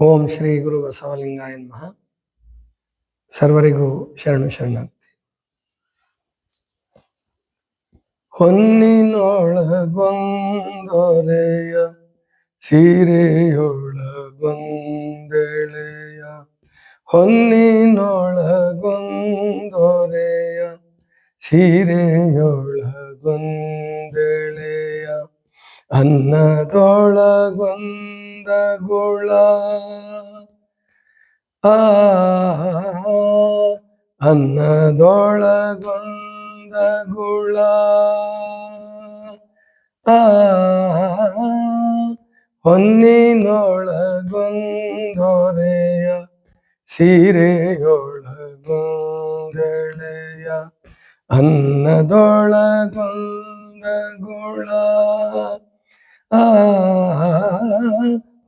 ಓಂ ಶ್ರೀ ಗುರು ಬಸವಲಿಂಗಾಯ ನಮಃ ಸರ್ವರಿಗೂ ಶರಣು ಶರಣಾರ್ಥಿ. ಹೊನ್ನಿನೊಳಗೊಂದೊರೆಯ ಸೀರೆಯೊಳಗೊಂದೆಳೆಯ ಹೊನ್ನಿನೊಳಗೊಂದೊರೆಯ ಸೀರೆಯೊಳಗೊಂದೆಳೆಯ ಅನ್ನದೊಳಗೊಂದ ಗುಳ ಆ ಅನ್ನದೊಳಗೊಂದ ಗುಳ ಆ ಹೊನ್ನಿನೊಳಗೊಂದೊರೆಯ ಸೀರೆಯೊಳಗೊಂದೆಳೆಯ ಅನ್ನದೊಳಗೊಂದ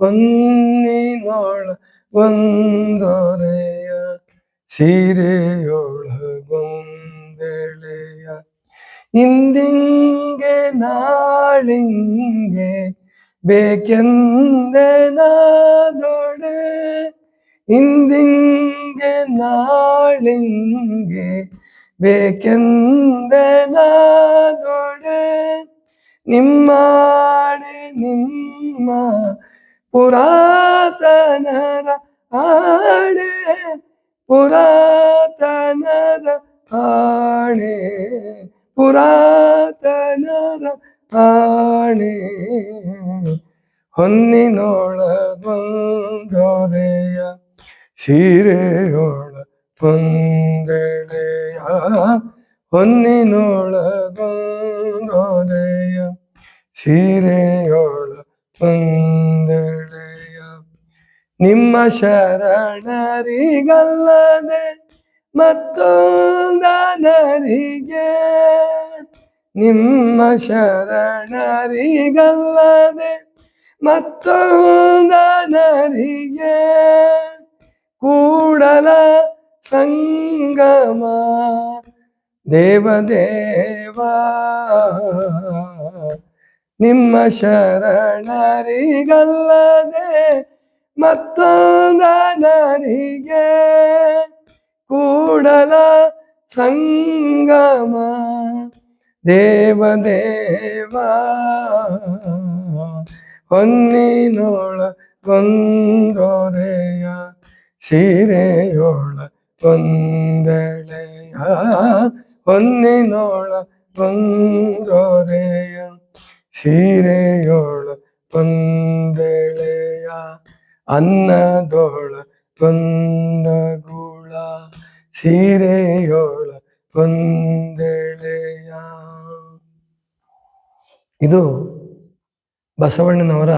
ಗುಳ ಆ ಹೊನ್ನಿನೊಳ ಒಂದೊರೆಯ ಸೀರೆಯೊಳಗೊಂದೆಳೆಯ ಇಂದಿಂಗೆ ನಾಳಿಂಗೆ ಬೇಕೆಂದೆ ನಾದೊಡೆ ಇಂದಿಂಗೆ ನಾಳಿಂಗೆ ಬೇಕೆಂದೆ ನಾದೊಡೆ ನಿಮ್ಮಾಡೆ ನಿಮ್ಮ ಪುರಾತನರ ಆಣೆ ಪುರಾತನರ ಆಣೆ ಪುರಾತನರ ಆಣೆ. ಹೊನ್ನಿನೊಳಗೊಂದೊರೆಯ ಸೀರೆಯೊಳ ಪೊಂದೆಳೆಯ ಹೊನ್ನಿನೊಳಗೊಂದೊರೆಯ ಸೀರೆಯೊಳ ಪೊಂದೆಳೆಯ ನಿಮ್ಮ ಶರಣರಿಗಲ್ಲದೆ ಮತ್ತೊಂದನರಿಗೆ. ನಿಮ್ಮ ಶರಣರಿಗಲ್ಲದೆ ಮತ್ತೊಂದನರಿಗೆ ಕೂಡಲ ಸಂಗಮ. ದೇವದೇವ ನಿಮ್ಮ ಶರಣರಿಗಲ್ಲದೆ ಮತ್ತೊಂದನರಿಗೆ ಕೂಡಲ ಸಂಗಮ. ದೇವದೇವ ಹೊನ್ನಿನೋಳ ಕೊಂದೊರೆಯ ಸೀರೆಯೋಳ ಗೊಂದಳೆಯ ಹೊನ್ನಿನೋಳ ಕೊಂದೊರೆಯ ಸೀರೆಯೋಳ ಗೊಂದಳೆಯ. ಅನ್ನದೋಳ ಗೊಂದಗುಳ ಸೀರೆಯೋಳ ಗೊಂದಳೆಯ ಇದು ಬಸವಣ್ಣನವರ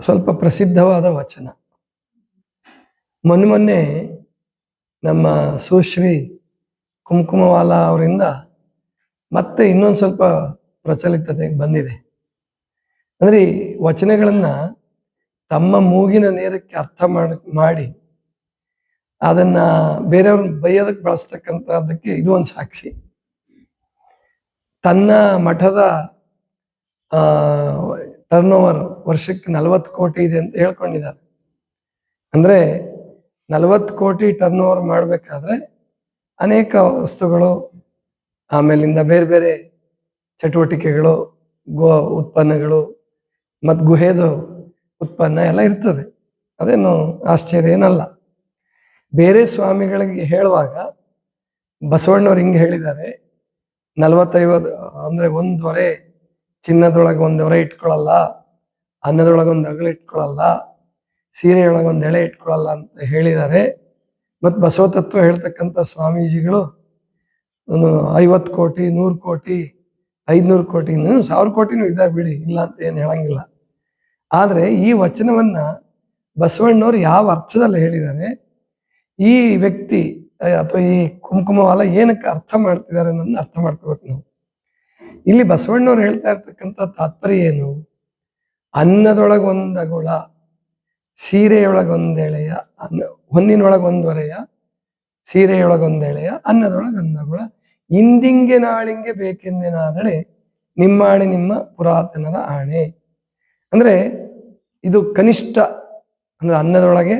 ಸ್ವಲ್ಪ ಪ್ರಸಿದ್ಧವಾದ ವಚನ. ಮೊನ್ನೆ ಮೊನ್ನೆ ನಮ್ಮ ಸುಶ್ರೀ ಕುಂಕುಮವಾಲ ಅವರಿಂದ ಮತ್ತೆ ಇನ್ನೊಂದು ಸ್ವಲ್ಪ ಪ್ರಚಲಿತತೆ ಬಂದಿದೆ. ಅಂದ್ರೆ ವಚನಗಳನ್ನ ತಮ್ಮ ಮೂಗಿನ ನೇರಕ್ಕೆ ಅರ್ಥ ಮಾಡಿ ಅದನ್ನ ಬೇರೆಯವ್ರ ಬೈಯೋದಕ್ಕೆ ಬಳಸ್ತಕ್ಕಂಥದ್ದಕ್ಕೆ ಇದು ಒಂದು ಸಾಕ್ಷಿ. ತನ್ನ ಮಠದ ಟರ್ನ್ ಓವರ್ ವರ್ಷಕ್ಕೆ ನಲವತ್ತು ಕೋಟಿ ಇದೆ ಅಂತ ಹೇಳ್ಕೊಂಡಿದ್ದಾರೆ. ಅಂದ್ರೆ ನಲವತ್ತು ಕೋಟಿ ಟರ್ನ್ ಓವರ್ ಮಾಡಬೇಕಾದ್ರೆ ಅನೇಕ ವಸ್ತುಗಳು, ಆಮೇಲಿಂದ ಬೇರೆ ಬೇರೆ ಚಟುವಟಿಕೆಗಳು, ಗೋ, ಉತ್ಪನ್ನಗಳು, ಮತ್ತು ಗುಹೆದು ಉತ್ಪನ್ನ ಎಲ್ಲ ಇರ್ತದೆ. ಅದೇನು ಆಶ್ಚರ್ಯ ಏನಲ್ಲ. ಬೇರೆ ಸ್ವಾಮಿಗಳಿಗೆ ಹೇಳುವಾಗ ಬಸವಣ್ಣವ್ರು ಹಿಂಗೆ ಹೇಳಿದ್ದಾರೆ, ನಲವತ್ತೈವತ್ತು, ಅಂದ್ರೆ ಒಂದ್ ಹೊರೆ ಚಿನ್ನದೊಳಗೆ ಒಂದೊರೆ ಹೊರೆ ಇಟ್ಕೊಳಲ್ಲ ಅನ್ನದೊಳಗೆ ಒಂದು ಅಗಳ ಇಟ್ಕೊಳಲ್ಲ ಸೀರೆಯೊಳಗೆ ಒಂದು ಎಳೆ ಇಟ್ಕೊಳಲ್ಲ ಅಂತ ಹೇಳಿದ್ದಾರೆ. ಮತ್ತು ಬಸವ ತತ್ವ ಹೇಳ್ತಕ್ಕಂಥ ಸ್ವಾಮೀಜಿಗಳು ಒಂದು ಐವತ್ತು ಕೋಟಿ, ನೂರು ಕೋಟಿ, ಐದುನೂರು ಕೋಟಿ ಸಾವಿರ ಕೋಟಿನೂ ಇದ್ದಾರೆ ಬಿಡಿ, ಇಲ್ಲ ಅಂತ ಏನು ಹೇಳಂಗಿಲ್ಲ. ಆದ್ರೆ ಈ ವಚನವನ್ನ ಬಸವಣ್ಣವ್ರು ಯಾವ ಅರ್ಥದಲ್ಲಿ ಹೇಳಿದ್ದಾರೆ? ಈ ವ್ಯಕ್ತಿ ಅಥವಾ ಈ ಕುಂಕುಮವಾಲ ಏನಕ್ಕೆ ಅರ್ಥ ಮಾಡ್ತಿದ್ದಾರೆ ಅನ್ನೋದನ್ನ ಅರ್ಥ ಮಾಡ್ಕೋಬೇಕು ನಾವು. ಇಲ್ಲಿ ಬಸವಣ್ಣವ್ರು ಹೇಳ್ತಾ ಇರ್ತಕ್ಕಂಥ ತಾತ್ಪರ್ಯ ಏನು? ಅನ್ನದೊಳಗೊಂದ ಗುಳ ಸೀರೆಯೊಳಗೊಂದೆಳೆಯ, ಅನ್ನ, ಹೊನ್ನಿನೊಳಗೊಂದೊರೆಯ, ಸೀರೆಯೊಳಗೊಂದೆಳೆಯ, ಅನ್ನದೊಳಗೊಂದಗುಳ, ಇಂದಿಂಗೆ ನಾಳಿಂಗೆ ಬೇಕೆಂದೆನಾದಡೆ, ನಿಮ್ಮಾಣೆ ನಿಮ್ಮ ಪುರಾತನರ ಆಣೆ. ಅಂದ್ರೆ ಇದು ಕನಿಷ್ಠ ಅಂದ್ರೆ ಅನ್ನದೊಳಗೆ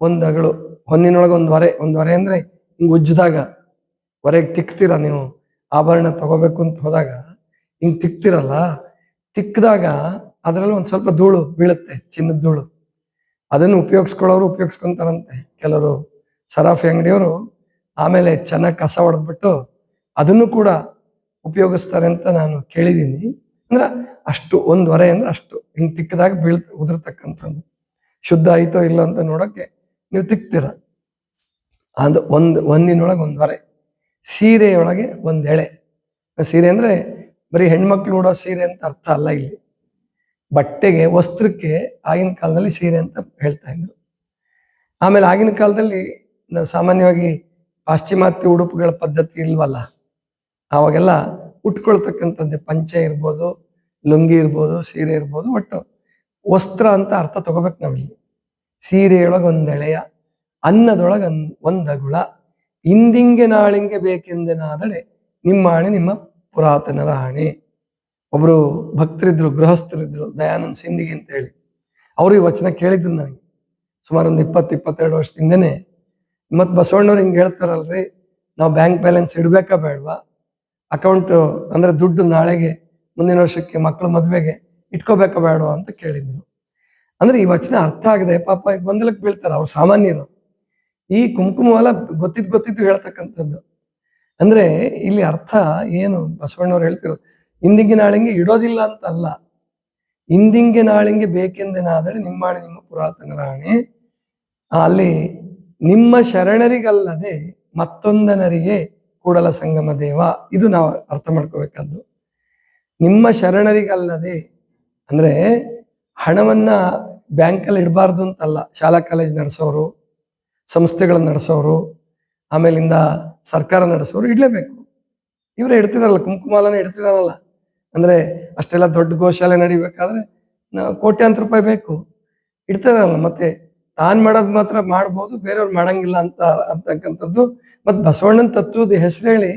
ಒಂದು ಅಗಳು, ಹೊನ್ನಿನೊಳಗೆ ಒಂದು ಹೊರೆ ಒಂದು ಹೊರೆ ಅಂದ್ರೆ ಹಿಂಗ್ ಉಜ್ಜಿದಾಗ ಹೊರೆಗೆ ತಿಕ್ತೀರ ನೀವು, ಆಭರಣ ತಗೋಬೇಕು ಅಂತ ಹೋದಾಗ ಹಿಂಗ್ ತಿಕ್ತಿರಲ್ಲ ತಿಕ್ಕಿದಾಗ ಅದರಲ್ಲಿ ಒಂದ್ ಸ್ವಲ್ಪ ಧೂಳು ಬೀಳುತ್ತೆ, ಚಿನ್ನದ ಧೂಳು. ಅದನ್ನು ಉಪಯೋಗಿಸ್ಕೊಳ್ಳೋರು ಉಪಯೋಗಿಸ್ಕೊಂತಾರಂತೆ ಕೆಲವರು. ಸರಾಫಿ ಅಂಗಡಿಯವರು ಆಮೇಲೆ ಚೆನ್ನಾಗಿ ಕಸ ಹೊಡೆದ್ಬಿಟ್ಟು ಅದನ್ನು ಕೂಡ ಉಪಯೋಗಿಸ್ತಾರೆ ಅಂತ ನಾನು ಕೇಳಿದ್ದೀನಿ. ಅಂದ್ರೆ ಅಷ್ಟು ಒಂದ್ ಅಂದ್ರೆ ಅಷ್ಟು ಹಿಂಗ್ ತಿಕ್ಕದಾಗ ಬೀಳ್ ಉದುರ್ತಕ್ಕಂಥದ್ದು. ಶುದ್ಧ ಆಯ್ತೋ ಇಲ್ಲೋ ಅಂತ ನೋಡಕ್ಕೆ ನೀವು ತಿಕ್ತೀರ. ಅದು ಒಂದು ಒಂದಿನೊಳಗೆ ಒಂದ್ ಸೀರೆಯೊಳಗೆ ಒಂದ್ ಎಳೆ. ಸೀರೆ ಅಂದ್ರೆ ಬರೀ ಹೆಣ್ಮಕ್ಳು ಉಡೋ ಸೀರೆ ಅಂತ ಅರ್ಥ ಅಲ್ಲ ಇಲ್ಲಿ. ಬಟ್ಟೆಗೆ ವಸ್ತ್ರಕ್ಕೆ ಆಗಿನ ಕಾಲದಲ್ಲಿ ಸೀರೆ ಅಂತ ಹೇಳ್ತಾ ಇದ್ರು. ಆಮೇಲೆ ಆಗಿನ ಕಾಲದಲ್ಲಿ ಸಾಮಾನ್ಯವಾಗಿ ಪಾಶ್ಚಿಮಾತ್ಯ ಉಡುಪುಗಳ ಪದ್ಧತಿ ಇಲ್ವಲ್ಲ? ಅವಾಗೆಲ್ಲ ಉಟ್ಕೊಳ್ತಕ್ಕಂಥದ್ದೇ ಪಂಚೆ ಇರ್ಬೋದು, ಲುಂಗಿ ಇರ್ಬೋದು, ಸೀರೆ ಇರ್ಬೋದು, ಒಟ್ಟು ವಸ್ತ್ರ ಅಂತ ಅರ್ಥ ತಗೋಬೇಕು ನಾವಿಲ್ಲಿ. ಸೀರೆಯೊಳಗೆ ಒಂದೆಳೆಯ ಅನ್ನದೊಳಗೆ ಒಂದ್ ಗುಳ ಇಂದಿಂಗೆ ನಾಳಿಂಗೆ ಬೇಕೆಂದೆನಾದಳೆ ನಿಮ್ಮ ಆಣೆ, ನಿಮ್ಮ ಪುರಾತನರ ಆಣೆ ಒಬ್ರು ಭಕ್ತರಿದ್ರು, ಗೃಹಸ್ಥರಿದ್ರು, ದಯಾನಂದ್ ಸಿಂಧಿಗೆ ಅಂತ ಹೇಳಿ ಅವರು ಈ ವಚನ ಕೇಳಿದ್ರು ನನಗೆ. ಸುಮಾರು ಒಂದು ಇಪ್ಪತ್ತು, ಇಪ್ಪತ್ತೆರಡು ವರ್ಷದಿಂದನೇ. ಮತ್ ಬಸವಣ್ಣವ್ರು ಹಿಂಗೆ ಹೇಳ್ತಾರಲ್ರಿ, ನಾವು ಬ್ಯಾಂಕ್ ಬ್ಯಾಲೆನ್ಸ್ ಇಡಬೇಕಾ ಬೇಡವಾ? ಅಕೌಂಟ್, ಅಂದ್ರೆ ದುಡ್ಡು ನಾಳೆಗೆ, ಮುಂದಿನ ವರ್ಷಕ್ಕೆ ಮಕ್ಕಳ ಮದುವೆಗೆ ಇಟ್ಕೋಬೇಕಾ ಬೇಡ ಅಂತ ಕೇಳಿದ್ರು ಅಂದ್ರೆ ಈ ವಚನ ಅರ್ಥ ಆಗದೆ. ಪಾಪ ಗೊಂದಲಕ್ಕೆ ಬೀಳ್ತಾರೆ ಅವ್ರು ಸಾಮಾನ್ಯರು. ಈ ಕುಂಕುಮವಲ್ಲ ಗೊತ್ತಿದ್ ಗೊತ್ತಿದ್ದು ಹೇಳ್ತಕ್ಕಂಥದ್ದು. ಅಂದ್ರೆ ಇಲ್ಲಿ ಅರ್ಥ ಏನು ಬಸವಣ್ಣವ್ರು ಹೇಳ್ತಿರೋದು? ಹಿಂದಿಂಗೆ ನಾಳಿಂಗೆ ಇಡೋದಿಲ್ಲ ಅಂತ ಅಲ್ಲ. ಇಂದಿಂಗೆ ನಾಳಿಂಗೆ ಬೇಕೆಂದೇನಾದರೆ ನಿಮ್ಮಾಣೆ ನಿಮ್ಮ ಪುರಾತನ ರಾಣಿ, ಅಲ್ಲಿ ನಿಮ್ಮ ಶರಣರಿಗಲ್ಲದೆ ಮತ್ತೊಂದನರಿಗೆ ಕೂಡಲ ಸಂಗಮ ದೇವ. ಇದು ನಾವು ಅರ್ಥ ಮಾಡ್ಕೋಬೇಕಾದ್ದು. ನಿಮ್ಮ ಶರಣರಿಗಲ್ಲದೆ, ಅಂದ್ರೆ ಹಣವನ್ನ ಬ್ಯಾಂಕಲ್ಲಿ ಇಡಬಾರ್ದು ಅಂತಲ್ಲ, ಶಾಲಾ ಕಾಲೇಜ್ ನಡೆಸೋರು ಸಂಸ್ಥೆಗಳನ್ನ ನಡೆಸೋರು, ಆಮೇಲಿಂದ ಸರ್ಕಾರ ನಡೆಸೋರು ಇಡ್ಲೇಬೇಕು. ಇವರೇ ಇಡ್ತಿದಾರಲ್ಲ, ಕುಂಕುಮಾಲನೇ ಇಡ್ತಿದಾರಲ್ಲ. ಅಂದ್ರೆ ಅಷ್ಟೆಲ್ಲ ದೊಡ್ಡ ಗೋಶಾಲೆ ನಡಿಬೇಕಾದ್ರೆ ಕೋಟ್ಯಾಂತರ ರೂಪಾಯಿ ಬೇಕು. ಇಡ್ತಿದಾರಲ್ಲ, ಮತ್ತೆ ತಾನ್ ಮಾಡೋದು ಮಾತ್ರ ಮಾಡ್ಬೋದು, ಬೇರೆಯವ್ರು ಮಾಡಂಗಿಲ್ಲ ಅಂತ ಅಂತಕ್ಕಂಥದ್ದು ಮತ್ ಬಸವಣ್ಣನ ತತ್ವದ ಹೆಸರು ಹೇಳಿ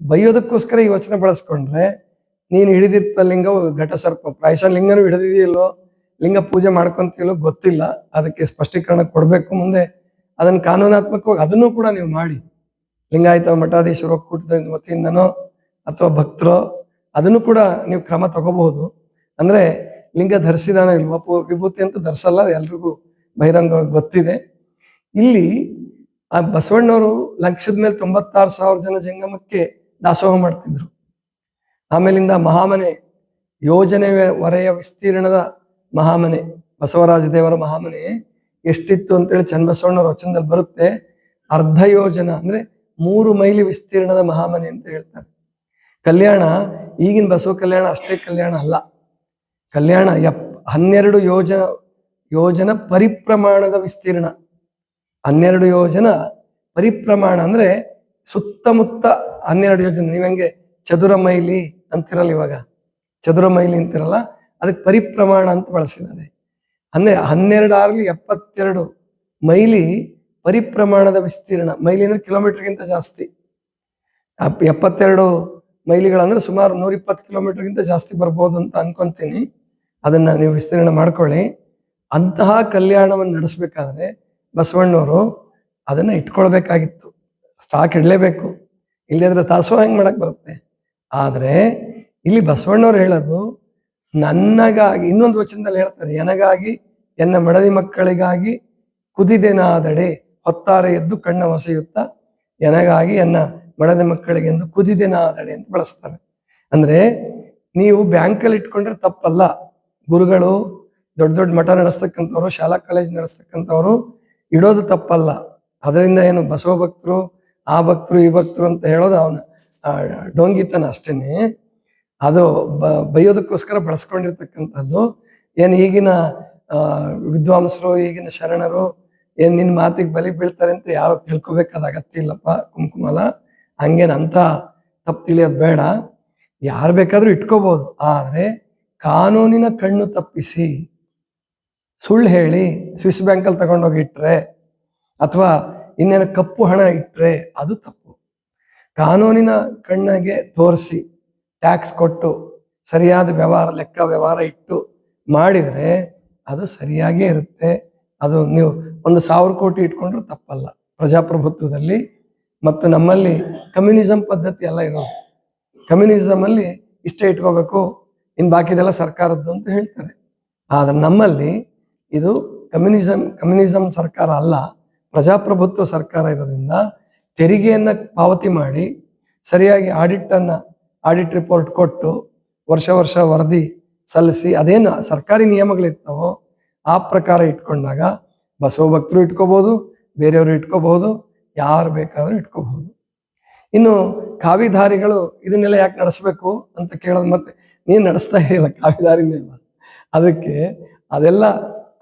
ಬೈಯೋದಕ್ಕೋಸ್ಕರ ಈ ವಚನ ಬಳಸ್ಕೊಂಡ್ರೆ, ನೀನು ಹಿಡಿದಿರ್ತ ಲಿಂಗವು ಘಟಸರ್ಪ ಪ್ರಾಯಶ ಲಿಂಗನೂ ಹಿಡಿದಿದೆಯಲ್ಲೋ, ಲಿಂಗ ಪೂಜೆ ಮಾಡ್ಕೊಂತಿಲ್ಲೋ ಗೊತ್ತಿಲ್ಲ. ಅದಕ್ಕೆ ಸ್ಪಷ್ಟೀಕರಣ ಕೊಡಬೇಕು ಮುಂದೆ. ಅದನ್ನು ಕಾನೂನಾತ್ಮಕವಾಗಿ ಅದನ್ನು ಕೂಡ ನೀವು ಮಾಡಿ. ಲಿಂಗಾಯತ, ಮಠಾಧೀಶರ, ಒಕ್ಕೂಟದ, ವತಿಯಿಂದನೋ ಅಥವಾ ಭಕ್ತರೋ, ಅದನ್ನು ಕೂಡ ನೀವು ಕ್ರಮ ತಗೋಬಹುದು. ಅಂದ್ರೆ ಲಿಂಗ ಧರಿಸಿದಾನ ಇಲ್ವಾ, ವಿಭೂತಿ ಅಂತ ಧರಿಸಲ್ಲ ಎಲ್ರಿಗೂ ಬಹಿರಂಗವಾಗಿ ಗೊತ್ತಿದೆ. ಇಲ್ಲಿ ಆ ಬಸವಣ್ಣವರು ಲಕ್ಷದ ಮೇಲೆ ತೊಂಬತ್ತಾರು ಸಾವಿರ ಜನ ಜಂಗಮಕ್ಕೆ ದಾಸೋಹ ಮಾಡ್ತಿದ್ರು. ಆಮೇಲಿಂದ ಮಹಾಮನೆ, ಯೋಜನೆ ವರೆಯ ವಿಸ್ತೀರ್ಣದ ಮಹಾಮನೆ, ಬಸವರಾಜ ದೇವರ ಮಹಾಮನೆ ಎಷ್ಟಿತ್ತು ಅಂತೇಳಿ ಚನ್ನಬಸವಣ್ಣವ್ರ ವಚನದಲ್ಲಿ ಬರುತ್ತೆ. ಅರ್ಧ ಯೋಜನ ಅಂದ್ರೆ ಮೂರು ಮೈಲಿ ವಿಸ್ತೀರ್ಣದ ಮಹಾಮನೆ ಅಂತ ಹೇಳ್ತಾರೆ. ಕಲ್ಯಾಣ, ಈಗಿನ ಬಸವ ಕಲ್ಯಾಣ ಅಷ್ಟೇ ಕಲ್ಯಾಣ ಅಲ್ಲ. ಕಲ್ಯಾಣ ಎಪ್ ಹನ್ನೆರಡು ಯೋಜನ ಯೋಜನ ಪರಿಪ್ರಮಾಣದ ವಿಸ್ತೀರ್ಣ. ಹನ್ನೆರಡು ಯೋಜನ ಪರಿಪ್ರಮಾಣ ಅಂದ್ರೆ ಸುತ್ತಮುತ್ತ ಹನ್ನೆರಡು ಯೋಜನೆ. ನೀವ್ ಹೆಂಗೆ ಚದುರ ಮೈಲಿ ಅಂತಿರಲ್ಲ ಇವಾಗ? ಚದುರ ಮೈಲಿ ಅಂತಿರಲ್ಲ? ಅದಕ್ಕೆ ಪರಿಪ್ರಮಾಣ ಅಂತ ಬಳಸಿದ್ದಾರೆ. ಹನ್ನೆ, ಹನ್ನೆರಡು ಆರ್ಲಿ ಎಪ್ಪತ್ತೆರಡು ಮೈಲಿ ಪರಿಪ್ರಮಾಣದ ವಿಸ್ತೀರ್ಣ. ಮೈಲಿ ಅಂದ್ರೆ ಕಿಲೋಮೀಟರ್ಗಿಂತ ಜಾಸ್ತಿ. ಎಪ್ಪತ್ತೆರಡು ಮೈಲಿಗಳಂದ್ರೆ ಸುಮಾರು ನೂರ ಇಪ್ಪತ್ತು ಕಿಲೋಮೀಟರ್ಗಿಂತ ಜಾಸ್ತಿ ಬರ್ಬೋದು ಅಂತ ಅನ್ಕೊಂತೀನಿ. ಅದನ್ನ ನೀವು ವಿಸ್ತೀರ್ಣ ಮಾಡ್ಕೊಳ್ಳಿ. ಅಂತಹ ಕಲ್ಯಾಣವನ್ನು ನಡೆಸಬೇಕಾದ್ರೆ ಬಸವಣ್ಣವರು ಅದನ್ನ ಇಟ್ಕೊಳ್ಬೇಕಾಗಿತ್ತು. ಸ್ಟಾಕ್ ಇಡಲೇಬೇಕು. ಇಲ್ಲದ್ರೆ ತಾಸೋ ಹೆಂಗೆ ಮಾಡಕ್ ಬರುತ್ತೆ? ಆದರೆ ಇಲ್ಲಿ ಬಸವಣ್ಣವ್ರು ಹೇಳೋದು, ನನ್ನಗಾಗಿ, ಇನ್ನೊಂದು ವಚನದಲ್ಲಿ ಹೇಳ್ತಾರೆ, ಎನಗಾಗಿ, ಎನ್ನ ಮಡದಿ ಮಕ್ಕಳಿಗಾಗಿ ಕುದಿದೆನಾದಡೆ, ಹೊತ್ತಾರೆ ಎದ್ದು ಕಣ್ಣ ಹೊಸೆಯುತ್ತ ಎನಗಾಗಿ ಎನ್ನ ಮಡದಿ ಮಕ್ಕಳಿಗೆಂದು ಕುದಿದೆನಾದಡೆ ಅಂತ ಬಳಸ್ತಾರೆ. ಅಂದ್ರೆ ನೀವು ಬ್ಯಾಂಕಲ್ಲಿ ಇಟ್ಕೊಂಡ್ರೆ ತಪ್ಪಲ್ಲ. ಗುರುಗಳು, ದೊಡ್ಡ ದೊಡ್ಡ ಮಠ ನಡೆಸ್ತಕ್ಕಂಥವ್ರು, ಶಾಲಾ ಕಾಲೇಜ್ ನಡೆಸ್ತಕ್ಕಂಥವ್ರು ಇಡೋದು ತಪ್ಪಲ್ಲ. ಅದರಿಂದ ಏನು ಬಸವ ಭಕ್ತರು, ಆ ಭಕ್ತರು, ಈ ಭಕ್ತರು ಅಂತ ಹೇಳೋದು ಅವನ ಡೋಂಗಿತನ ಅಷ್ಟೇನೆ. ಅದು ಬ- ಬೈಯೋದಕ್ಕೋಸ್ಕರ ಬಳಸ್ಕೊಂಡಿರ್ತಕ್ಕಂಥದ್ದು. ಏನು ಈಗಿನ ವಿದ್ವಾಂಸರು, ಈಗಿನ ಶರಣರು, ಏನ್ ನಿನ್ ಮಾತಿಗೆ ಬಲಿ ಬೀಳ್ತಾರೆ ಅಂತ ಯಾರು ತಿಳ್ಕೊಬೇಕಾದ ಅಗತ್ಯ ಇಲ್ಲಪ್ಪ, ಕುಂಕುಮಲ. ಹಂಗೇನು ಅಂತ ತಪ್ಪು ತಿಳಿಯೋದು ಬೇಡ. ಯಾರು ಬೇಕಾದ್ರೂ ಇಟ್ಕೋಬಹುದು ಆದರೆ ಕಾನೂನಿನ ಕಣ್ಣು ತಪ್ಪಿಸಿ ಸುಳ್ಳು ಹೇಳಿ ಸ್ವಿಸ್ ಬ್ಯಾಂಕಲ್ಲಿ ತಗೊಂಡೋಗಿ ಇಟ್ರೆ ಅಥವಾ ಇನ್ನೇನು ಕಪ್ಪು ಹಣ ಇಟ್ರೆ ಅದು ತಪ್ಪು. ಕಾನೂನಿನ ಕಣ್ಣಿಗೆ ತೋರಿಸಿ ಟ್ಯಾಕ್ಸ್ ಕೊಟ್ಟು ಸರಿಯಾದ ವ್ಯವಹಾರ, ಲೆಕ್ಕ ವ್ಯವಹಾರ ಇಟ್ಟು ಮಾಡಿದರೆ ಅದು ಸರಿಯಾಗೇ ಇರುತ್ತೆ. ಅದು ನೀವು ಒಂದು ಸಾವಿರ ಕೋಟಿ ಇಟ್ಕೊಂಡ್ರು ತಪ್ಪಲ್ಲ. ಪ್ರಜಾಪ್ರಭುತ್ವದಲ್ಲಿ ಮತ್ತು ನಮ್ಮಲ್ಲಿ ಕಮ್ಯುನಿಸಂ ಪದ್ಧತಿ ಎಲ್ಲ ಇರೋದು. ಕಮ್ಯುನಿಸಮಲ್ಲಿ ಇಷ್ಟೇ ಇಟ್ಕೋಬೇಕು ಇನ್ನು ಬಾಕಿದೆಲ್ಲ ಸರ್ಕಾರದ್ದು ಅಂತ ಹೇಳ್ತಾರೆ. ಆದರೆ ನಮ್ಮಲ್ಲಿ ಇದು ಕಮ್ಯುನಿಸಂ ಕಮ್ಯುನಿಸಂ ಸರ್ಕಾರ ಅಲ್ಲ, ಪ್ರಜಾಪ್ರಭುತ್ವ ಸರ್ಕಾರ ಇರೋದ್ರಿಂದ ತೆರಿಗೆಯನ್ನ ಪಾವತಿ ಮಾಡಿ ಸರಿಯಾಗಿ ಆಡಿಟನ್ನು ಆಡಿಟ್ ರಿಪೋರ್ಟ್ ಕೊಟ್ಟು ವರ್ಷ ವರ್ಷ ವರದಿ ಸಲ್ಲಿಸಿ ಅದೇನು ಸರ್ಕಾರಿ ನಿಯಮಗಳಿರ್ತಾವೋ ಆ ಪ್ರಕಾರ ಇಟ್ಕೊಂಡಾಗ ಬಸವ ಭಕ್ತರು ಇಟ್ಕೋಬಹುದು, ಬೇರೆಯವರು ಇಟ್ಕೋಬಹುದು, ಯಾರು ಬೇಕಾದರೂ ಇಟ್ಕೋಬಹುದು. ಇನ್ನು ಕಾವಿಧಾರಿಗಳು ಇದನ್ನೆಲ್ಲ ಯಾಕೆ ನಡೆಸಬೇಕು ಅಂತ ಕೇಳೋದು ಮತ್ತೆ ನೀನು ನಡೆಸ್ತಾ ಇಲ್ಲ ಕಾವಿದಾರಿನೇ ಅದಕ್ಕೆ ಅದೆಲ್ಲ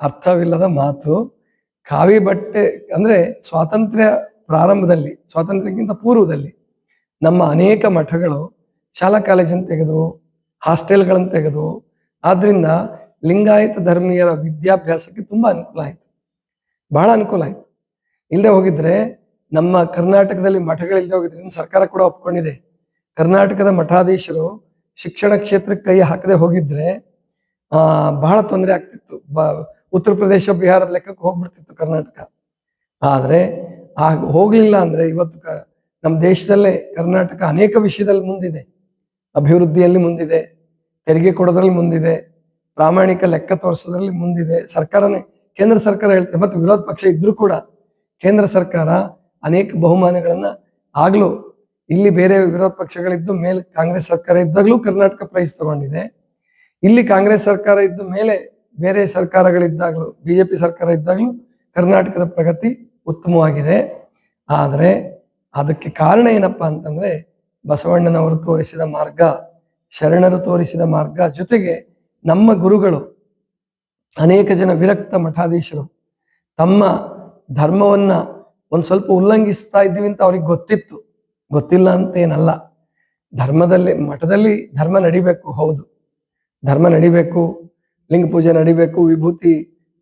ಅರ್ಥವಿಲ್ಲದ ಮಾತು ಕಾವಿ ಬಟ್ಟೆ ಅಂದ್ರೆ ಸ್ವಾತಂತ್ರ್ಯ ಪ್ರಾರಂಭದಲ್ಲಿ, ಸ್ವಾತಂತ್ರ್ಯಕ್ಕಿಂತ ಪೂರ್ವದಲ್ಲಿ ನಮ್ಮ ಅನೇಕ ಮಠಗಳು ಶಾಲಾ ಕಾಲೇಜನ್ನು ತೆಗೆದು ಹಾಸ್ಟೆಲ್ಗಳನ್ನು ತೆಗೆದು ಆದ್ರಿಂದ ಲಿಂಗಾಯತ ಧರ್ಮೀಯರ ವಿದ್ಯಾಭ್ಯಾಸಕ್ಕೆ ತುಂಬಾ ಅನುಕೂಲ ಆಯ್ತು. ಬಹಳ ಅನುಕೂಲ ಆಯ್ತು. ಇಲ್ಲದೆ ಹೋಗಿದ್ರೆ ನಮ್ಮ ಕರ್ನಾಟಕದಲ್ಲಿ ಮಠಗಳಿಲ್ಲದೆ ಹೋಗಿದ್ರೆ ಸರ್ಕಾರ ಕೂಡ ಒಪ್ಕೊಂಡಿದೆ. ಕರ್ನಾಟಕದ ಮಠಾಧೀಶರು ಶಿಕ್ಷಣ ಕ್ಷೇತ್ರಕ್ಕೆ ಕೈ ಹಾಕದೆ ಹೋಗಿದ್ರೆ ಬಹಳ ತೊಂದರೆ ಆಗ್ತಿತ್ತು. ಉತ್ತರ ಪ್ರದೇಶ ಬಿಹಾರ ಲೆಕ್ಕಕ್ಕೆ ಹೋಗ್ಬಿಡ್ತಿತ್ತು ಕರ್ನಾಟಕ. ಆದರೆ ಆಗ ಹೋಗಲಿಲ್ಲ ಅಂದ್ರೆ ಇವತ್ತು ನಮ್ಮ ದೇಶದಲ್ಲೇ ಕರ್ನಾಟಕ ಅನೇಕ ವಿಷಯದಲ್ಲಿ ಮುಂದಿದೆ. ಅಭಿವೃದ್ಧಿಯಲ್ಲಿ ಮುಂದಿದೆ, ತೆರಿಗೆ ಕೊಡೋದ್ರಲ್ಲಿ ಮುಂದಿದೆ, ಪ್ರಾಮಾಣಿಕ ಲೆಕ್ಕ ತೋರಿಸೋದ್ರಲ್ಲಿ ಮುಂದಿದೆ. ಸರ್ಕಾರನೇ, ಕೇಂದ್ರ ಸರ್ಕಾರ ಹೇಳ್ತದೆ, ಮತ್ತು ವಿರೋಧ ಪಕ್ಷ ಇದ್ರೂ ಕೂಡ ಕೇಂದ್ರ ಸರ್ಕಾರ ಅನೇಕ ಬಹುಮಾನಗಳನ್ನ ಆಗ್ಲೂ ಇಲ್ಲಿ ಬೇರೆ ವಿರೋಧ ಪಕ್ಷಗಳಿದ್ದು ಮೇಲೆ ಕಾಂಗ್ರೆಸ್ ಸರ್ಕಾರ ಇದ್ದಾಗಲೂ ಕರ್ನಾಟಕ ಪ್ರೈಸ್ ತಗೊಂಡಿದೆ. ಇಲ್ಲಿ ಕಾಂಗ್ರೆಸ್ ಸರ್ಕಾರ ಇದ್ದ ಮೇಲೆ ಬೇರೆ ಸರ್ಕಾರಗಳಿದ್ದಾಗಲೂ, ಬಿಜೆಪಿ ಸರ್ಕಾರ ಇದ್ದಾಗಲೂ ಕರ್ನಾಟಕದ ಪ್ರಗತಿ ಉತ್ತಮವಾಗಿದೆ. ಆದರೆ ಅದಕ್ಕೆ ಕಾರಣ ಏನಪ್ಪ ಅಂತಂದ್ರೆ ಬಸವಣ್ಣನವರು ತೋರಿಸಿದ ಮಾರ್ಗ, ಶರಣರು ತೋರಿಸಿದ ಮಾರ್ಗ ಜೊತೆಗೆ ನಮ್ಮ ಗುರುಗಳು, ಅನೇಕ ಜನ ವಿರಕ್ತ ಮಠಾಧೀಶರು, ತಮ್ಮ ಧರ್ಮವನ್ನ ಒಂದು ಸ್ವಲ್ಪ ಉಲ್ಲಂಘಿಸ್ತಾ ಇದ್ದೀವಿ ಅಂತ ಅವ್ರಿಗೆ ಗೊತ್ತಿತ್ತು. ಗೊತ್ತಿಲ್ಲ ಅಂತ ಏನಲ್ಲ. ಧರ್ಮದಲ್ಲಿ, ಮಠದಲ್ಲಿ ಧರ್ಮ ನಡಿಬೇಕು, ಹೌದು. ಧರ್ಮ ನಡಿಬೇಕು ಲಿಂಗ ಪೂಜೆ ನಡಿಬೇಕು, ವಿಭೂತಿ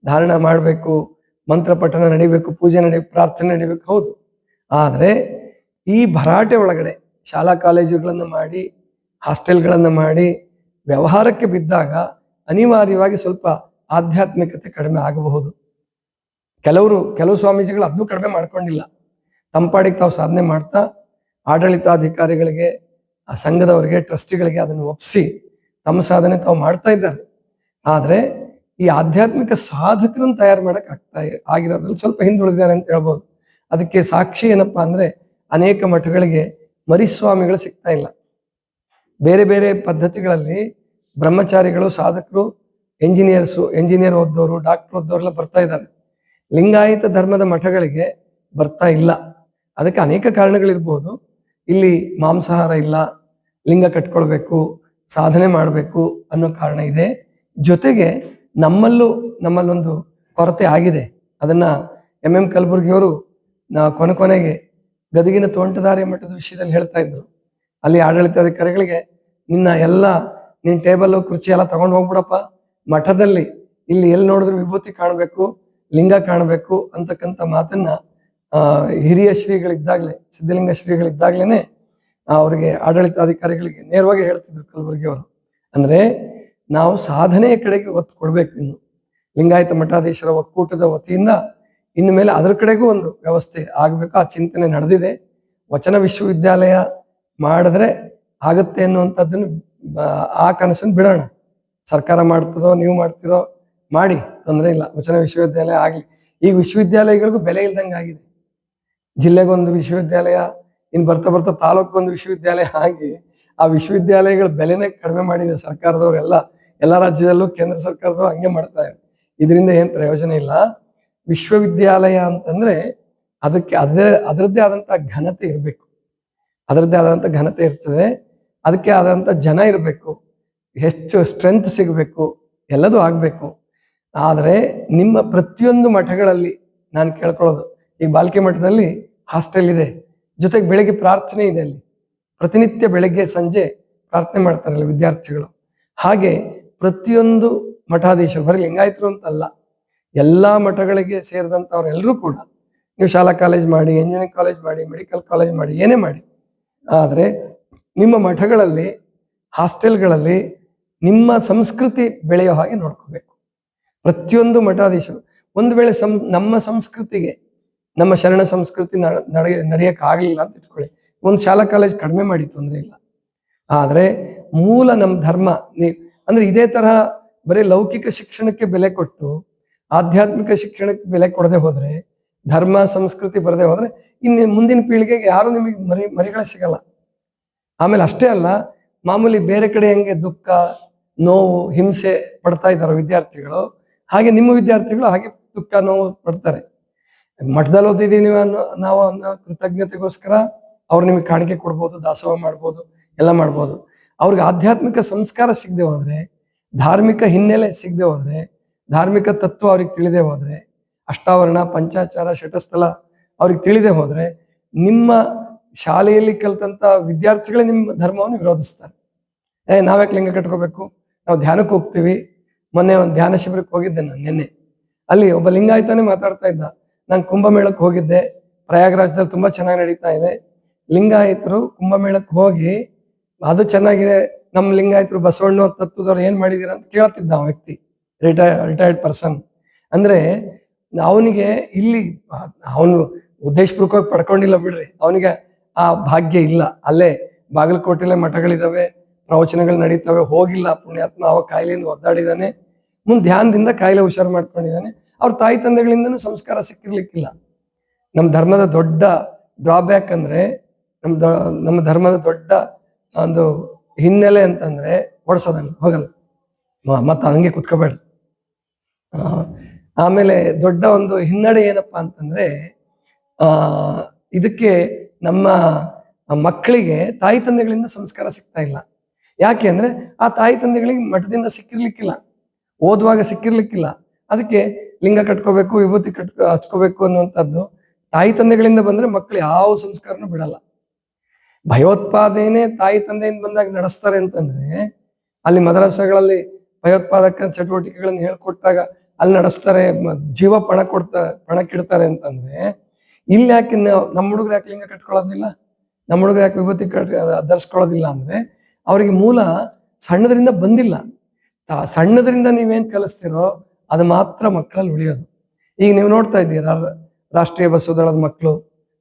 ಧಾರಣ ಮಾಡಬೇಕು, ಮಂತ್ರ ಪಠಣ ನಡಿಬೇಕು, ಪೂಜೆ ನಡಿ, ಪ್ರಾರ್ಥನೆ ನಡಿಬೇಕು, ಹೌದು. ಆದರೆ ಈ ಭರಾಟೆ ಒಳಗಡೆ ಶಾಲಾ ಕಾಲೇಜುಗಳನ್ನು ಮಾಡಿ, ಹಾಸ್ಟೆಲ್ಗಳನ್ನು ಮಾಡಿ, ವ್ಯವಹಾರಕ್ಕೆ ಬಿದ್ದಾಗ ಅನಿವಾರ್ಯವಾಗಿ ಸ್ವಲ್ಪ ಆಧ್ಯಾತ್ಮಿಕತೆ ಕಡಿಮೆ ಆಗಬಹುದು. ಕೆಲವರು, ಕೆಲವು ಸ್ವಾಮೀಜಿಗಳು ಅದನ್ನು ಕಡಿಮೆ ಮಾಡ್ಕೊಂಡಿಲ್ಲ. ತಂಪಾಡಿಗೆ ತಾವು ಸಾಧನೆ ಮಾಡ್ತಾ, ಆಡಳಿತಾಧಿಕಾರಿಗಳಿಗೆ, ಆ ಸಂಘದವರಿಗೆ, ಟ್ರಸ್ಟಿಗಳಿಗೆ ಅದನ್ನು ಒಪ್ಪಿಸಿ, ತಮ್ಮ ಸಾಧನೆ ತಾವು ಮಾಡ್ತಾ ಇದ್ದಾರೆ. ಆದ್ರೆ ಈ ಆಧ್ಯಾತ್ಮಿಕ ಸಾಧಕರನ್ನು ತಯಾರು ಮಾಡಕ್ ಆಗ್ತಾ ಆಗಿರೋದ್ರಲ್ಲಿ ಸ್ವಲ್ಪ ಹಿಂದುಳಿದಿದ್ದಾರೆ ಅಂತ ಹೇಳ್ಬೋದು. ಅದಕ್ಕೆ ಸಾಕ್ಷಿ ಏನಪ್ಪಾ ಅಂದ್ರೆ ಅನೇಕ ಮಠಗಳಿಗೆ ಮರಿಸ್ವಾಮಿಗಳು ಸಿಗ್ತಾ ಇಲ್ಲ. ಬೇರೆ ಬೇರೆ ಪದ್ಧತಿಗಳಲ್ಲಿ ಬ್ರಹ್ಮಚಾರಿಗಳು, ಸಾಧಕರು, ಎಂಜಿನಿಯರ್ಸು, ಎಂಜಿನಿಯರ್ ಓದ್ದವರು, ಡಾಕ್ಟರ್ ಓದ್ದವರೆಲ್ಲ ಬರ್ತಾ ಇದ್ದಾರೆ. ಲಿಂಗಾಯತ ಧರ್ಮದ ಮಠಗಳಿಗೆ ಬರ್ತಾ ಇಲ್ಲ. ಅದಕ್ಕೆ ಅನೇಕ ಕಾರಣಗಳಿರ್ಬೋದು. ಇಲ್ಲಿ ಮಾಂಸಾಹಾರ ಇಲ್ಲ, ಲಿಂಗ ಕಟ್ಕೊಳ್ಬೇಕು, ಸಾಧನೆ ಮಾಡಬೇಕು ಅನ್ನೋ ಕಾರಣ ಇದೆ. ಜೊತೆಗೆ ನಮ್ಮಲ್ಲೂ ನಮ್ಮಲ್ಲೊಂದು ಕೊರತೆ ಆಗಿದೆ. ಅದನ್ನ ಎಂ ಎಂ ಕಲಬುರ್ಗಿಯವರು ನಾ ಕೊನೆ ಕೊನೆಗೆ ಗದಗಿನ ತೋಂಟದಾರ್ಯ ಮಠದ ವಿಷಯದಲ್ಲಿ ಹೇಳ್ತಾ ಇದ್ರು. ಅಲ್ಲಿ ಆಡಳಿತಾಧಿಕಾರಿಗಳಿಗೆ ನಿನ್ನ ಎಲ್ಲ ನಿನ್ನ ಟೇಬಲ್, ಕುರ್ಚಿ ಎಲ್ಲ ತಗೊಂಡು ಹೋಗ್ಬಿಡಪ್ಪ. ಮಠದಲ್ಲಿ ಇಲ್ಲಿ ಎಲ್ಲಿ ನೋಡಿದ್ರು ವಿಭೂತಿ ಕಾಣಬೇಕು, ಲಿಂಗ ಕಾಣಬೇಕು ಅಂತಕ್ಕಂಥ ಮಾತನ್ನ ಹಿರಿಯ ಶ್ರೀಗಳಿದ್ದಾಗಲೇ, ಸಿದ್ಧಲಿಂಗ ಶ್ರೀಗಳಿದ್ದಾಗ್ಲೇನೆ ಅವರಿಗೆ ಆಡಳಿತಾಧಿಕಾರಿಗಳಿಗೆ ನೇರವಾಗಿ ಹೇಳ್ತಿದ್ರು ಕಲಬುರ್ಗಿ ಅವರು ಅಂದ್ರೆ ನಾವು ಸಾಧನೆಯ ಕಡೆಗೆ ಒತ್ತು ಕೊಡ್ಬೇಕು ಇನ್ನು. ಲಿಂಗಾಯತ ಮಠಾಧೀಶರ ಒಕ್ಕೂಟದ ವತಿಯಿಂದ ಇನ್ನು ಮೇಲೆ ಅದರ ಕಡೆಗೂ ಒಂದು ವ್ಯವಸ್ಥೆ ಆಗ್ಬೇಕು. ಆ ಚಿಂತನೆ ನಡೆದಿದೆ. ವಚನ ವಿಶ್ವವಿದ್ಯಾಲಯ ಮಾಡಿದ್ರೆ ಆಗತ್ತೆ ಅನ್ನುವಂಥದ್ದನ್ನು, ಆ ಕನಸನ್ನು ಬಿಡೋಣ. ಸರ್ಕಾರ ಮಾಡ್ತದೋ, ನೀವು ಮಾಡ್ತಿರೋ, ಮಾಡಿ. ತೊಂದರೆ ಇಲ್ಲ. ವಚನ ವಿಶ್ವವಿದ್ಯಾಲಯ ಆಗಲಿ. ಈಗ ವಿಶ್ವವಿದ್ಯಾಲಯಗಳಿಗೂ ಬೆಲೆ ಇಲ್ದಂಗೆ ಆಗಿದೆ. ಜಿಲ್ಲೆಗೊಂದು ವಿಶ್ವವಿದ್ಯಾಲಯ, ಇನ್ನು ಬರ್ತಾ ಬರ್ತಾ ತಾಲೂಕೊಂದು ವಿಶ್ವವಿದ್ಯಾಲಯ ಆಗಿ ಆ ವಿಶ್ವವಿದ್ಯಾಲಯಗಳ ಬೆಲೆನೇ ಕಡಿಮೆ ಮಾಡಿದೆ ಸರ್ಕಾರದವರೆಲ್ಲ ಎಲ್ಲ. ರಾಜ್ಯದಲ್ಲೂ ಕೇಂದ್ರ ಸರ್ಕಾರದವರು ಹಂಗೆ ಮಾಡ್ತಾ ಇದೆ ಇದರಿಂದ ಏನ್ ಪ್ರಯೋಜನ ಇಲ್ಲ. ವಿಶ್ವವಿದ್ಯಾಲಯ ಅಂತಂದ್ರೆ ಅದಕ್ಕೆ ಅದೇ, ಅದರದ್ದೇ ಆದಂತ ಘನತೆ ಇರಬೇಕು. ಅದರದ್ದೇ ಆದಂತ ಘನತೆ ಇರ್ತದೆ. ಅದಕ್ಕೆ ಆದಂತ ಜನ ಇರಬೇಕು. ಹೆಚ್ಚು ಸ್ಟ್ರೆಂತ್ ಸಿಗಬೇಕು. ಎಲ್ಲದೂ ಆಗ್ಬೇಕು. ಆದರೆ ನಿಮ್ಮ ಪ್ರತಿಯೊಂದು ಮಠಗಳಲ್ಲಿ ನಾನು ಕೇಳ್ಕೊಳ್ಳೋದು, ಈ ಬಾಲ್ಕೆ ಮಠದಲ್ಲಿ ಹಾಸ್ಟೆಲ್ ಇದೆ. ಜೊತೆಗೆ ಬೆಳಿಗ್ಗೆ ಪ್ರಾರ್ಥನೆ ಇದೆ ಅಲ್ಲಿ. ಪ್ರತಿನಿತ್ಯ ಬೆಳಗ್ಗೆ, ಸಂಜೆ ಪ್ರಾರ್ಥನೆ ಮಾಡ್ತಾರಲ್ಲ ವಿದ್ಯಾರ್ಥಿಗಳು. ಹಾಗೆ ಪ್ರತಿಯೊಂದು ಮಠಾಧೀಶ ಬರೀ ಲಿಂಗಾಯತರು ಅಂತಲ್ಲ, ಎಲ್ಲಾ ಮಠಗಳಿಗೆ ಸೇರಿದಂಥವ್ರೆಲ್ಲರೂ ಕೂಡ ನೀವು ಶಾಲಾ ಕಾಲೇಜ್ ಮಾಡಿ ಇಂಜಿನಿಯರಿಂಗ್ ಕಾಲೇಜ್ ಮಾಡಿ ಮೆಡಿಕಲ್ ಕಾಲೇಜ್ ಮಾಡಿ, ಏನೇ ಮಾಡಿ. ಆದರೆ ನಿಮ್ಮ ಮಠಗಳಲ್ಲಿ, ಹಾಸ್ಟೆಲ್ಗಳಲ್ಲಿ ನಿಮ್ಮ ಸಂಸ್ಕೃತಿ ಬೆಳೆಯೋ ಹಾಗೆ ನೋಡ್ಕೋಬೇಕು. ಪ್ರತಿಯೊಂದು ಮಠಾಧೀಶರು, ಒಂದು ವೇಳೆ ಸಂ, ನಮ್ಮ ಸಂಸ್ಕೃತಿಗೆ, ನಮ್ಮ ಶರಣ ಸಂಸ್ಕೃತಿ ನಡ- ನಡೆಯ ನಡೆಯಕ್ಕೆ ಆಗ್ಲಿಲ್ಲ ಅಂತ ಇಟ್ಕೊಳ್ಳಿ. ಒಂದು ಶಾಲಾ ಕಾಲೇಜ್ ಕಡಿಮೆ ಮಾಡಿ ತೊಂದರೆ ಇಲ್ಲ. ಆದ್ರೆ ಮೂಲ ನಮ್ಮ ಧರ್ಮ ಅಂದ್ರೆ ಇದೇ ತರಹ ಬರೀ ಲೌಕಿಕ ಶಿಕ್ಷಣಕ್ಕೆ ಬೆಲೆ ಕೊಟ್ಟು ಆಧ್ಯಾತ್ಮಿಕ ಶಿಕ್ಷಣಕ್ಕೆ ಬೆಲೆ ಕೊಡದೆ ಹೋದ್ರೆ, ಧರ್ಮ, ಸಂಸ್ಕೃತಿ ಬರದೆ ಹೋದ್ರೆ ಇನ್ನು ಮುಂದಿನ ಪೀಳಿಗೆಗೆ ಯಾರು ನಿಮಗೆ ಮರಿ, ಮರಿಗಳೇ ಸಿಗಲ್ಲ. ಆಮೇಲೆ ಅಷ್ಟೇ ಅಲ್ಲ, ಮಾಮೂಲಿ ಬೇರೆ ಕಡೆ ಹೆಂಗೆ ದುಃಖ, ನೋವು, ಹಿಂಸೆ ಪಡ್ತಾ ಇದ್ದಾರೆ ವಿದ್ಯಾರ್ಥಿಗಳು, ಹಾಗೆ ನಿಮ್ಮ ವಿದ್ಯಾರ್ಥಿಗಳು ಹಾಗೆ ದುಃಖ, ನೋವು ಪಡ್ತಾರೆ. ಮಠದಲ್ಲಿ ಓದಿದ್ದೀನಿ ಅನ್ನೋ, ನಾವು ಅನ್ನೋ ಕೃತಜ್ಞತೆಗೋಸ್ಕರ ಅವ್ರು ನಿಮಗೆ ಕಾಣಿಕೆ ಕೊಡ್ಬೋದು, ದಾಸೋಹ ಮಾಡ್ಬೋದು, ಎಲ್ಲ ಮಾಡ್ಬೋದು. ಅವ್ರಿಗೆ ಆಧ್ಯಾತ್ಮಿಕ ಸಂಸ್ಕಾರ ಸಿಗದೆ ಹೋದ್ರೆ, ಧಾರ್ಮಿಕ ಹಿನ್ನೆಲೆ ಸಿಗದೆ ಹೋದ್ರೆ, ಧಾರ್ಮಿಕ ತತ್ವ ಅವ್ರಿಗೆ ತಿಳಿದೆ ಹೋದ್ರೆ, ಅಷ್ಟಾವರಣ, ಪಂಚಾಚಾರ ಶಟಸ್ಥಲ ಅವ್ರಿಗೆ ತಿಳಿದೆ ಹೋದ್ರೆ, ನಿಮ್ಮ ಶಾಲೆಯಲ್ಲಿ ಕಲ್ತಂತ ವಿದ್ಯಾರ್ಥಿಗಳೇ ನಿಮ್ಮ ಧರ್ಮವನ್ನು ವಿರೋಧಿಸ್ತಾರೆ. ಏ, ನಾವ್ಯಾಕೆ ಲಿಂಗ ಕಟ್ಕೋಬೇಕು? ನಾವು ಧ್ಯಾನಕ್ಕೆ ಹೋಗ್ತೀವಿ. ಮೊನ್ನೆ ಒಂದು ಧ್ಯಾನ ಶಿಬಿರಕ್ಕೆ ಹೋಗಿದ್ದೆ ನಾನು ನಿನ್ನೆ. ಅಲ್ಲಿ ಒಬ್ಬ ಲಿಂಗಾಯತನೇ ಮಾತಾಡ್ತಾ ಇದ್ದ. ನಾನು ಕುಂಭಮೇಳಕ್ಕೆ ಹೋಗಿದ್ದೆ. ಪ್ರಯಾಗರಾಜದಲ್ಲಿ ತುಂಬಾ ಚೆನ್ನಾಗಿ ನಡೀತಾ ಇದೆ. ಲಿಂಗಾಯತರು ಕುಂಭಮೇಳಕ್ಕೆ ಹೋಗಿ, ಅದು ಚೆನ್ನಾಗಿದೆ, ನಮ್ಮ ಲಿಂಗಾಯತರು ಬಸವಣ್ಣ ತತ್ವದವ್ರು ಏನ್ ಮಾಡಿದೀರ ಅಂತ ಕೇಳ್ತಿದ್ದ ಆ ವ್ಯಕ್ತಿ ರಿಟೈರ್ ರಿಟೈರ್ಡ್ ಪರ್ಸನ್ ಅಂದ್ರೆ ಅವನಿಗೆ ಇಲ್ಲಿ, ಅವನು ಉದ್ದೇಶಪೂರ್ವಕವಾಗಿ ಪಡ್ಕೊಂಡಿಲ್ಲ ಬಿಡ್ರಿ, ಅವನಿಗೆ ಆ ಭಾಗ್ಯ ಇಲ್ಲ. ಅಲ್ಲೇ ಬಾಗಲಕೋಟೆಲೆ ಮಠಗಳಿದಾವೆ, ಪ್ರವಚನಗಳು ನಡೀತವೆ, ಹೋಗಿಲ್ಲ ಪುಣ್ಯಾತ್ಮ, ಅವ ಕಾಯಿಲೆಯಿಂದ ಒದ್ದಾಡಿದಾನೆ. ಮುಂದೆ ಧ್ಯಾನದಿಂದ ಕಾಯಿಲೆ ಹುಷಾರು ಮಾಡ್ಕೊಂಡಿದ್ದಾನೆ ಅವ್ರ ತಾಯಿ ತಂದೆಗಳಿಂದನೂ ಸಂಸ್ಕಾರ ಸಿಕ್ಕಿರ್ಲಿಕ್ಕಿಲ್ಲ. ನಮ್ಮ ಧರ್ಮದ ದೊಡ್ಡ ಡ್ರಾಬ್ಯಾಕ್ ಅಂದ್ರೆ ನಮ್ ದ- ನಮ್ಮ ಧರ್ಮದ ದೊಡ್ಡ ಒಂದು ಹಿನ್ನೆಲೆ ಅಂತಂದ್ರೆ ಓಡಿಸೋದಂಗ ಹೋಗಲ್ಲ. ಮತ್ತ ಹಂಗೆ ಕುತ್ಕೋಬೇಡ. ಆಮೇಲೆ ದೊಡ್ಡ ಒಂದು ಹಿನ್ನಡೆ ಏನಪ್ಪಾ ಅಂತಂದ್ರೆ, ಆ, ಇದಕ್ಕೆ ನಮ್ಮ ಮಕ್ಕಳಿಗೆ ತಾಯಿ ತಂದೆಗಳಿಂದ ಸಂಸ್ಕಾರ ಸಿಗ್ತಾ ಇಲ್ಲ. ಯಾಕೆ ಅಂದ್ರೆ ಆ ತಾಯಿ ತಂದೆಗಳಿಗೆ ಮಠದಿಂದ ಸಿಕ್ಕಿರ್ಲಿಕ್ಕಿಲ್ಲ. ಓದುವಾಗ ಸಿಕ್ಕಿರ್ಲಿಕ್ಕಿಲ್ಲ. ಅದಕ್ಕೆ ಲಿಂಗ ಕಟ್ಕೋಬೇಕು, ವಿಭೂತಿ ಕಟ್ಕೋ, ಹಚ್ಕೋಬೇಕು ಅನ್ನುವಂಥದ್ದು ತಾಯಿ ತಂದೆಗಳಿಂದ ಬಂದ್ರೆ ಮಕ್ಕಳು ಯಾವ ಸಂಸ್ಕಾರನೂ ಬಿಡಲ್ಲ. ಭಯೋತ್ಪಾದನೆ ತಾಯಿ ತಂದೆಯಿಂದ ಬಂದಾಗ ನಡೆಸ್ತಾರೆ ಅಂತಂದ್ರೆ ಅಲ್ಲಿ ಮದ್ರಾಸಗಳಲ್ಲಿ ಭಯೋತ್ಪಾದಕ ಚಟುವಟಿಕೆಗಳನ್ನು ಹೇಳ್ಕೊಟ್ಟಾಗ ಅಲ್ಲಿ ನಡೆಸ್ತಾರೆ ಜೀವ ಪಣ ಕೊಡ್ತಾ ಪಣಕ್ಕಿಡ್ತಾರೆ ಅಂತಂದ್ರೆ ಇಲ್ಲಿ ಯಾಕೆ ನಮ್ಮ ಹುಡುಗರು ಯಾಕೆ ಲಿಂಗ ಕಟ್ಕೊಳ್ಳೋದಿಲ್ಲ? ನಮ್ಮ ಹುಡುಗರು ಯಾಕೆ ವಿಭೂತಿ ಕಟ್, ಧರಿಸ್ಕೊಳ್ಳೋದಿಲ್ಲ ಅಂದ್ರೆ ಅವರಿಗೆ ಮೂಲ ಸಣ್ಣದ್ರಿಂದ ಬಂದಿಲ್ಲ. ಸಣ್ಣದರಿಂದ ನೀವೇನ್ ಕಲಿಸ್ತಿರೋ ಅದು ಮಾತ್ರ ಮಕ್ಕಳಲ್ಲಿ ಉಳಿಯೋದು. ಈಗ ನೀವು ನೋಡ್ತಾ ಇದ್ದೀರಾ, ರಾಷ್ಟ್ರೀಯ ರಾಷ್ಟ್ರೀಯ ಬಸವದಳದ ಮಕ್ಕಳು,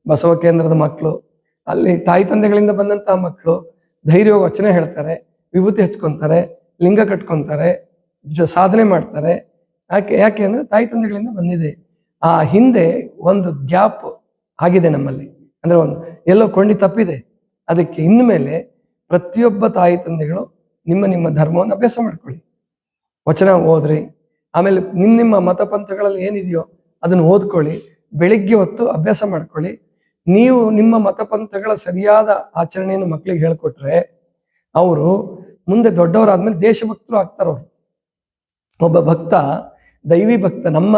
ಬಸವ ಕೇಂದ್ರದ ಮಕ್ಕಳು ಅಲ್ಲಿ ತಾಯಿ ತಂದೆಗಳಿಂದ ಬಂದಂತಹ ಮಕ್ಕಳು ಧೈರ್ಯವಾಗಿ ವಚನ ಹೇಳ್ತಾರೆ, ವಿಭೂತಿ ಹಚ್ಕೊಂತಾರೆ, ಲಿಂಗ ಕಟ್ಕೊಂತಾರೆ ಸಾಧನೆ ಮಾಡ್ತಾರೆ. ಯಾಕೆ ಯಾಕೆ ಅಂದ್ರೆ ತಾಯಿ ತಂದೆಗಳಿಂದ ಬಂದಿದೆ. ಆ ಹಿಂದೆ ಒಂದು ಗ್ಯಾಪ್ ಆಗಿದೆ ನಮ್ಮಲ್ಲಿ. ಅಂದ್ರೆ ಒಂದು ಎಲ್ಲೋ ಕೊಂಡಿ ತಪ್ಪಿದೆ. ಅದಕ್ಕೆ ಇನ್ಮೇಲೆ ಪ್ರತಿಯೊಬ್ಬ ತಾಯಿ ತಂದೆಗಳು ನಿಮ್ಮ ನಿಮ್ಮ ಧರ್ಮವನ್ನು ಅಭ್ಯಾಸ ಮಾಡ್ಕೊಳ್ಳಿ. ವಚನ ಓದ್ರಿ. ಆಮೇಲೆ ನಿಮ್ಮ ನಿಮ್ಮ ಮತಪಂಥಗಳಲ್ಲಿ ಏನಿದೆಯೋ ಅದನ್ನು ಓದ್ಕೊಳ್ಳಿ. ಬೆಳಿಗ್ಗೆ ಹೊತ್ತು ಅಭ್ಯಾಸ ಮಾಡ್ಕೊಳ್ಳಿ. ನೀವು ನಿಮ್ಮ ಮತಪಂಥಗಳ ಸರಿಯಾದ ಆಚರಣೆಯನ್ನು ಮಕ್ಕಳಿಗೆ ಹೇಳ್ಕೊಟ್ರೆ ಅವರು ಮುಂದೆ ದೊಡ್ಡವರಾದ್ಮೇಲೆ ದೇಶಭಕ್ತರು ಆಗ್ತಾರವ್ರು ಒಬ್ಬ ಭಕ್ತ, ದೈವಿ ಭಕ್ತ ನಮ್ಮ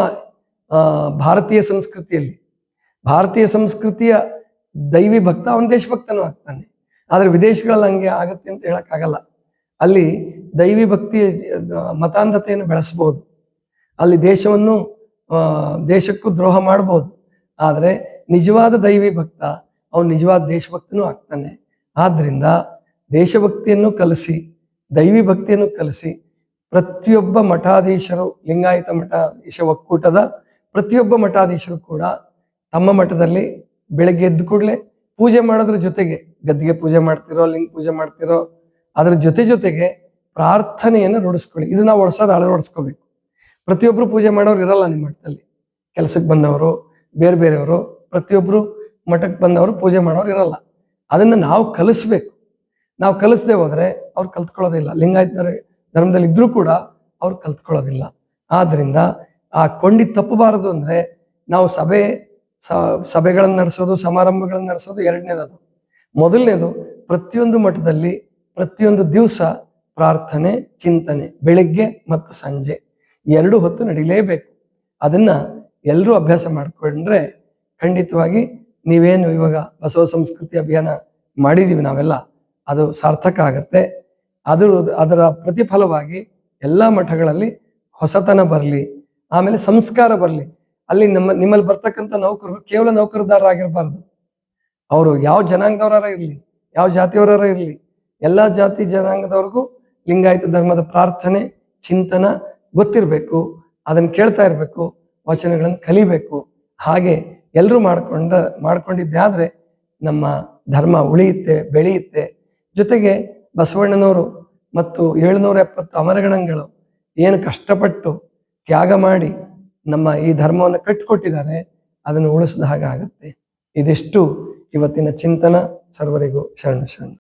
ಭಾರತೀಯ ಸಂಸ್ಕೃತಿಯಲ್ಲಿ. ಭಾರತೀಯ ಸಂಸ್ಕೃತಿಯ ದೈವಿ ಭಕ್ತ ಅವನು ದೇಶಭಕ್ತನೂ ಆಗ್ತಾನೆ. ಆದ್ರೆ ವಿದೇಶಗಳಲ್ಲಿ ಹಂಗೆ ಆಗತ್ತೆ ಅಂತ ಹೇಳಕ್ಕಾಗಲ್ಲ. ಅಲ್ಲಿ ದೈವಿ ಭಕ್ತಿಯ ಮತಾಂಧತೆಯನ್ನು ಬೆಳೆಸಬಹುದು ಅಲ್ಲಿ ದೇಶವನ್ನು ದೇಶಕ್ಕೂ ದ್ರೋಹ ಮಾಡಬಹುದು ಆದ್ರೆ ನಿಜವಾದ ದೈವಿ ಭಕ್ತ, ಅವನು ನಿಜವಾದ ದೇಶಭಕ್ತನೂ ಆಗ್ತಾನೆ. ಆದ್ರಿಂದ ದೇಶಭಕ್ತಿಯನ್ನು ಕಲಿಸಿ, ದೈವಿ ಭಕ್ತಿಯನ್ನು ಕಲಿಸಿ, ಪ್ರತಿಯೊಬ್ಬ ಮಠಾಧೀಶರು, ಲಿಂಗಾಯತ ಮಠಾಧೀಶ ಒಕ್ಕೂಟದ ಪ್ರತಿಯೊಬ್ಬ ಮಠಾಧೀಶರು ಕೂಡ ತಮ್ಮ ಮಠದಲ್ಲಿ ಬೆಳಗ್ಗೆ ಎದ್ದು ಕೂಡಲೇ ಪೂಜೆ ಮಾಡೋದ್ರ ಜೊತೆಗೆ, ಗದ್ದಿಗೆ ಪೂಜೆ ಮಾಡ್ತಿರೋ, ಲಿಂಗ ಪೂಜೆ ಮಾಡ್ತಿರೋ, ಅದ್ರ ಜೊತೆ ಜೊತೆಗೆ ಪ್ರಾರ್ಥನೆಯನ್ನು ರೂಢಿಸ್ಕೊಳ್ಳಿ. ಇದನ್ನ ಒಡಿಸೋದು ಅಳವಡಿಸ್ಕೋಬೇಕು ಪ್ರತಿಯೊಬ್ರು ಪೂಜೆ ಮಾಡೋರು ಇರಲ್ಲ ನಿಮ್ಮ ಮಠದಲ್ಲಿ. ಕೆಲಸಕ್ಕೆ ಬಂದವರು, ಬೇರೆ ಬೇರೆಯವರು ಪ್ರತಿಯೊಬ್ರು ಮಠಕ್ಕೆ ಬಂದವರು ಪೂಜೆ ಮಾಡೋರು ಇರಲ್ಲ. ಅದನ್ನ ನಾವು ಕಲಿಸ್ಬೇಕು. ನಾವು ಕಲಿಸದೆ ಹೋದ್ರೆ ಅವ್ರು ಕಲ್ತ್ಕೊಳ್ಳೋದಿಲ್ಲ ಲಿಂಗಾಯತ ಧರ್- ಧರ್ಮದಲ್ಲಿ ಇದ್ರೂ ಕೂಡ ಅವ್ರು ಕಲ್ತ್ಕೊಳ್ಳೋದಿಲ್ಲ. ಆದ್ರಿಂದ ಆ ಕೊಂಡಿ ತಪ್ಪಬಾರದು ಅಂದ್ರೆ ನಾವು ಸಭೆ ಸಭೆಗಳನ್ನ ನಡೆಸೋದು, ಸಮಾರಂಭಗಳನ್ನ ನಡೆಸೋದು ಎರಡನೇದದು. ಮೊದಲನೇದು ಪ್ರತಿಯೊಂದು ಮಠದಲ್ಲಿ ಪ್ರತಿಯೊಂದು ದಿವಸ ಪ್ರಾರ್ಥನೆ, ಚಿಂತನೆ, ಬೆಳಿಗ್ಗೆ ಮತ್ತು ಸಂಜೆ. ಎರಡು ಹೊತ್ತು ನಡೀಲೇಬೇಕು. ಅದನ್ನ ಎಲ್ಲರೂ ಅಭ್ಯಾಸ ಮಾಡ್ಕೊಂಡ್ರೆ ಖಂಡಿತವಾಗಿ ನೀವೇನು ಇವಾಗ ಬಸವ ಸಂಸ್ಕೃತಿ ಅಭಿಯಾನ ಮಾಡಿದೀವಿ ನಾವೆಲ್ಲ, ಅದು ಸಾರ್ಥಕ ಆಗತ್ತೆ. ಅದು ಅದರ ಪ್ರತಿಫಲವಾಗಿ ಎಲ್ಲ ಮಠಗಳಲ್ಲಿ ಹೊಸತನ ಬರಲಿ, ಆಮೇಲೆ ಸಂಸ್ಕಾರ ಬರಲಿ. ಅಲ್ಲಿ ನಮ್ಮ, ನಿಮ್ಮಲ್ಲಿ ಬರ್ತಕ್ಕಂಥ ನೌಕರರು ಕೇವಲ ನೌಕರದಾರರಾಗಿರಬಾರ್ದು. ಅವರು ಯಾವ ಜನಾಂಗದವರಾರ ಇರಲಿ, ಯಾವ ಜಾತಿಯವರಾರ ಇರಲಿ, ಎಲ್ಲ ಜಾತಿ ಜನಾಂಗದವ್ರಿಗೂ ಲಿಂಗಾಯತ ಧರ್ಮದ ಪ್ರಾರ್ಥನೆ, ಚಿಂತನ ಗೊತ್ತಿರಬೇಕು, ಅದನ್ನು ಕೇಳ್ತಾ ಇರಬೇಕು, ವಚನಗಳನ್ನು ಕಲಿಬೇಕು. ಹಾಗೆ ಎಲ್ಲರೂ ಮಾಡ್ಕೊಂಡ, ಮಾಡ್ಕೊಂಡಿದ್ದೆ. ಆದ್ರೆ ನಮ್ಮ ಧರ್ಮ ಉಳಿಯುತ್ತೆ, ಬೆಳೆಯುತ್ತೆ. ಜೊತೆಗೆ ಬಸವಣ್ಣನವರು ಮತ್ತು ಏಳುನೂರ ಎಪ್ಪತ್ತು ಅಮರಗಣಗಳು ಏನು ಕಷ್ಟಪಟ್ಟು ತ್ಯಾಗ ಮಾಡಿ ನಮ್ಮ ಈ ಧರ್ಮವನ್ನು ಕಟ್ಟಿಕೊಟ್ಟಿದ್ದಾರೆ, ಅದನ್ನು ಉಳಿಸಿದ ಹಾಗೆ ಆಗುತ್ತೆ. ಇದಿಷ್ಟು ಇವತ್ತಿನ ಚಿಂತನ. ಸರ್ವರಿಗೂ ಶರಣ ಶರಣ.